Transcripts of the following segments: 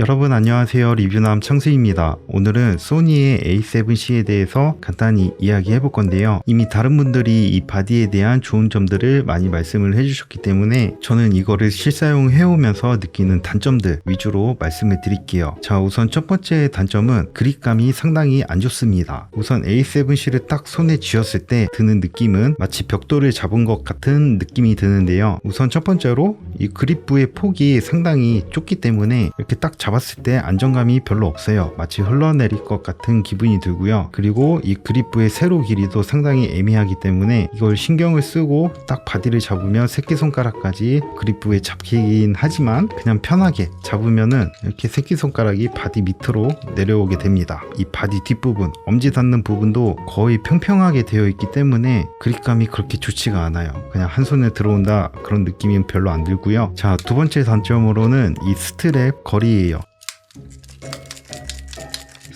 여러분 안녕하세요. 리뷰남 청수입니다. 오늘은 소니의 A7C에 대해서 간단히 이야기해 볼 건데요. 이미 다른 분들이 이 바디에 대한 좋은 점들을 많이 말씀을 해주셨기 때문에 저는 이거를 실사용해 오면서 느끼는 단점들 위주로 말씀을 드릴게요. 자 우선 첫 번째 단점은 그립감이 상당히 안 좋습니다. 우선 A7C를 딱 손에 쥐었을 때 드는 느낌은 마치 벽돌을 잡은 것 같은 느낌이 드는데요. 우선 첫 번째로 이 그립부의 폭이 상당히 좁기 때문에 이렇게 딱 잡 았을 때 안정감이 별로 없어요. 마치 흘러내릴 것 같은 기분이 들고요. 그리고 이 그립부의 세로 길이도 상당히 애매하기 때문에 이걸 신경을 쓰고 딱 바디를 잡으면 새끼손가락까지 그립부에 잡히긴 하지만 그냥 편하게 잡으면은 이렇게 새끼손가락이 바디 밑으로 내려오게 됩니다. 이 바디 뒷부분, 엄지 닿는 부분도 거의 평평하게 되어 있기 때문에 그립감이 그렇게 좋지가 않아요. 그냥 한 손에 들어온다 그런 느낌이 별로 안 들고요. 자, 두 번째 단점으로는 이 스트랩 거리예요.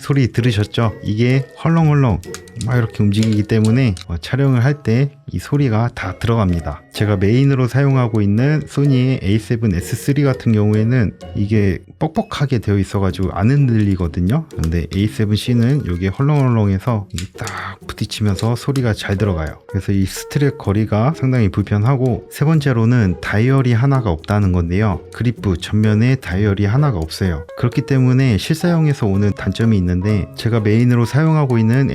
소리 들으셨죠? 이게 헐렁헐렁 막 이렇게 움직이기 때문에 어, 촬영을 할 때 이 소리가 다 들어갑니다. 제가 메인으로 사용하고 있는 소니의 A7S3 같은 경우에는 이게 뻑뻑하게 되어 있어 가지고 안 흔들리거든요. 근데 A7C는 이게 헐렁헐렁해서 딱 부딪히면서 소리가 잘 들어가요. 그래서 이 스트랩 거리가 상당히 불편하고 세 번째로는 다이얼이 하나가 없다는 건데요. 그립부 전면에 다이얼이 하나가 없어요. 그렇기 때문에 실사용에서 오는 단점이 있는데 제가 메인으로 사용하고 있는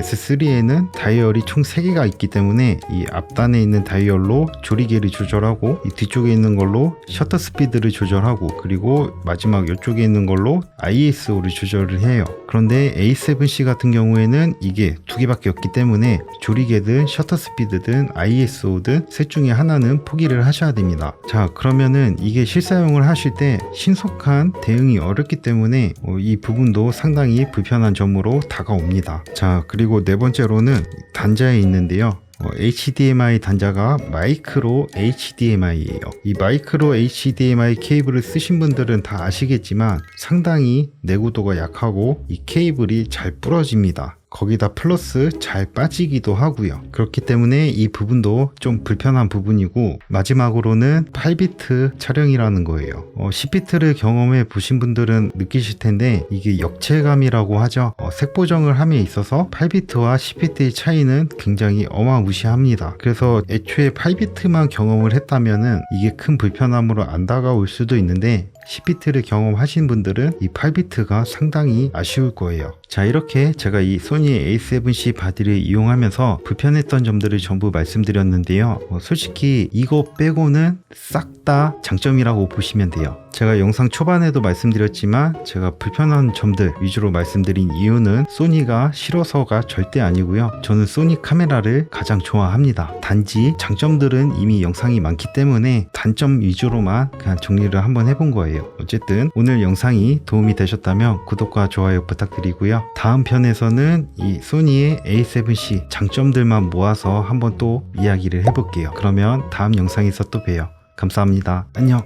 A7S3에는 다이얼이 총 3개가 있기 때문에 이 앞단에 있는 다이얼로 조리개를 조절하고 이 뒤쪽에 있는 걸로 셔터 스피드를 조절하고 그리고 마지막 이쪽에 있는 걸로 ISO를 조절을 해요. 그런데 A7C 같은 경우에는 이게 두 개밖에 없기 때문에 조리개든 셔터 스피드든 ISO든 셋 중에 하나는 포기를 하셔야 됩니다. 자 그러면은 이게 실사용을 하실 때 신속한 대응이 어렵기 때문에 어, 이 부분도 상당히 불편한 점으로 다가옵니다. 자 그리고 네 번째로는 단자에 있는데요. 어, HDMI 단자가 마이크로 HDMI예요. 이 마이크로 HDMI 케이블을 쓰신 분들은 다 아시겠지만 상당히 내구도가 약하고 이 케이블이 잘 부러집니다. 거기다 플러스 잘 빠지기도 하고요. 그렇기 때문에 이 부분도 좀 불편한 부분이고 마지막으로는 8비트 촬영이라는 거예요. 어, 10비트를 경험해 보신 분들은 느끼실 텐데 이게 역체감이라고 하죠. 어, 색 보정을 함에 있어서 8비트와 10비트의 차이는 굉장히 어마무시합니다. 그래서 애초에 8비트만 경험을 했다면은 이게 큰 불편함으로 안 다가올 수도 있는데 10비트를 경험하신 분들은 이 8비트가 상당히 아쉬울 거예요. 자, 이렇게 제가 이 소니 A7C 바디를 이용하면서 불편했던 점들을 전부 말씀드렸는데요. 어, 솔직히 이거 빼고는 싹 다 장점이라고 보시면 돼요. 제가 영상 초반에도 말씀드렸지만 제가 불편한 점들 위주로 말씀드린 이유는 소니가 싫어서가 절대 아니고요. 저는 소니 카메라를 가장 좋아합니다. 단지 장점들은 이미 영상이 많기 때문에 단점 위주로만 그냥 정리를 한번 해본 거예요. 어쨌든 오늘 영상이 도움이 되셨다면 구독과 좋아요 부탁드리고요. 다음 편에서는 이 소니의 A7C 장점들만 모아서 한번 또 이야기를 해볼게요. 그러면 다음 영상에서 또 봬요. 감사합니다. 안녕.